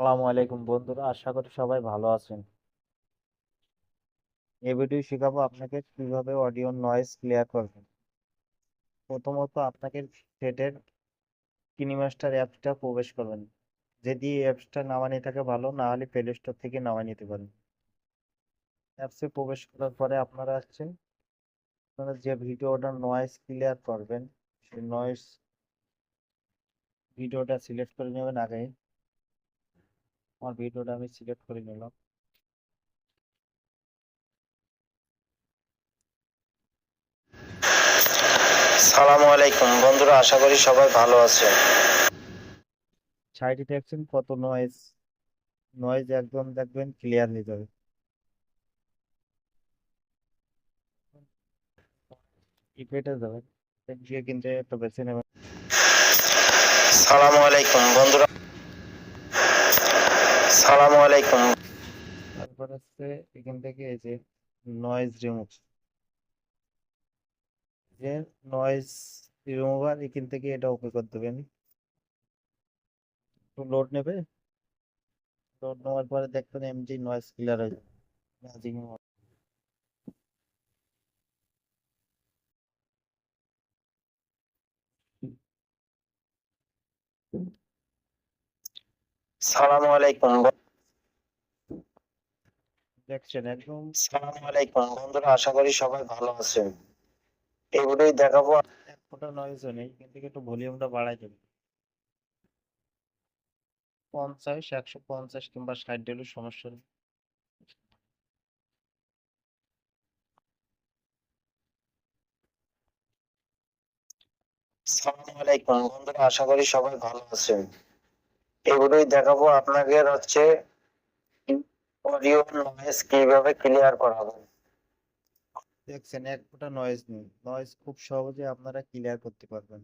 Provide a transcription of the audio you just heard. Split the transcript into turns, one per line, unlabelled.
আসসালামু আলাইকুম বন্ধুরা, আশা করি সবাই ভালো আছেন। এই ভিডিও শেখাবো আপনাকে কীভাবে অডিও নয়েজ ক্লিয়ার করবেন। প্রথমত আপনাকে সেটের কিনিমাস্টার অ্যাপসটা প্রবেশ করবেন। যদি এই অ্যাপসটা নামা নিয়ে থাকে ভালো, না হলে প্লে স্টোর থেকে নামা নিতে পারেন। অ্যাপসে প্রবেশ করার পরে আপনারা হচ্ছে আপনারা যে ভিডিওটা নয়েজ ক্লিয়ার করবেন, সেই নয়েজ ভিডিওটা সিলেক্ট করে নেবেন আগে। আমার ভিডিওটা আমি সিলেক্ট করে নিলাম।
সালামু আলাইকুম। বন্ধুরা আশা করি সবাই ভালো আছেন।
সাইডে দেখছেন কত নয়েজ নয়েজ একদম দেখবেন ক্লিয়ার হয়ে যাবে। ইফেক্টে যাবেন গিয়ে কিন্তু একটা বেছে নেবেন।
সালামু আলাইকুম বন্ধুরা। সালামু আলাইকুম।
তারপর হচ্ছে এখান থেকে এই যে নয়েজ রিমুভ যে নয়েজ রিমুভার এখান থেকে এটা ওকে করে দেবেন। একটু লোড নেবে। লোড নেওয়ার পরে দেখবেন এমনি নয়েজ ক্লিয়ার হয়ে যাবে।
সালামু আলাইকুম।
দেখছেন একদম
সালামু আলাইকুম। বন্ধুরা আশা করি সবাই ভালো আছেন। এই ভিডিও দেখাবো।
এক ফোঁটা নয়েজও নেই কিন্তু একটু ভলিউমটা বাড়াই দেবে। পঞ্চাশ একশো পঞ্চাশ কিংবা ষাট দিলেও সমস্যা নেই।
সালামু আলাইকুম। বন্ধুরা আশা করি সবাই ভালো আছেন। এই ভিডিও দেখাবো। আপনাকে হচ্ছে অডিও নয়েজ কীভাবে ক্লিয়ার করা হবে?
দেখছেন, এক ফোঁটা নয়েজ নেই। নয়েজ খুব সহজে আপনারা ক্লিয়ার করতে পারবেন।